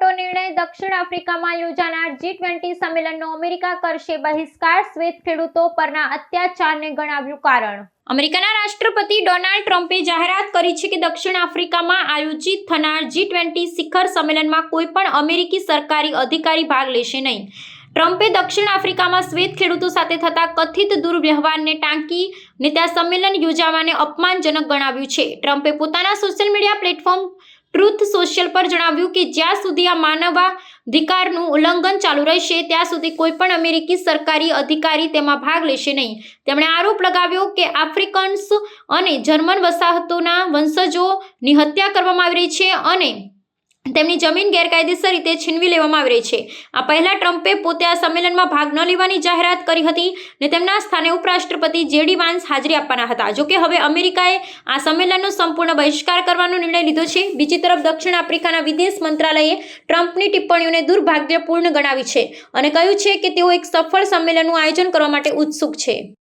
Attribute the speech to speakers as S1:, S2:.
S1: આફ્રિકામાં યોજાનાર G twenty સંમેલનનો અમેરિકા કરશે બહિષ્કાર શ્વેત ખેડૂતો પરના અત્યાચારને ગણાવ્યું કારણ. અમેરિકાના રાષ્ટ્રપતિ ડોનાલ્ડ ટ્રમ્પે જાહેરાત કરી છે કે દક્ષિણ આફ્રિકામાં આયોજિત થનાર જી ટ્વેન્ટી શિખર સંમેલનમાં કોઈ પણ અમેરિકી સરકારી અધિકારી ભાગ લેશે નહીં. ટ્રમ્પે દક્ષિણ આફ્રિકામાં શ્વેત ખેડૂતો સાથે થતા કથિત દુર્વ્યવહારને ટાંકી ને ત્યાં સંમેલન યોજાવાને અપમાનજનક ગણાવ્યું છે. ટ્રમ્પે પોતાના social media platform truth social પર જણાવ્યું કે જ્યાં સુધી આ માનવાધિકારનું ઉલ્લંઘન ચાલુ રહેશે, ત્યાં સુધી કોઈ પણ અમેરિકી સરકારી અધિકારી તેમાં ભાગ લેશે નહીં. તેમણે આરોપ લગાવ્યો કે આફ્રિકન્સ અને જર્મન વસાહતોના વંશજોની હત્યા કરવામાં આવી રહી છે અને તેમની જમીન ગેરકાયદેસર રીતે છીનવી લેવામાં આવી રહી છે. આ પહેલા ટ્રમ્પે પોતે આ સંમેલનમાં ભાગ ન લેવાની જાહેરાત કરી હતી ને તેમના સ્થાને ઉપરાષ્ટ્રપતિ જેડી વાન્સ હાજરી આપવાના હતા. જોકે હવે અમેરિકાએ આ સંમેલનનો સંપૂર્ણ બહિષ્કાર કરવાનો નિર્ણય લીધો છે. બીજી તરફ દક્ષિણ આફ્રિકાના વિદેશ મંત્રાલયે ટ્રમ્પની ટિપ્પણીઓને દુર્ભાગ્યપૂર્ણ ગણાવી છે અને કહ્યું છે કે તેઓ એક સફળ સંમેલનનું આયોજન કરવા માટે ઉત્સુક છે.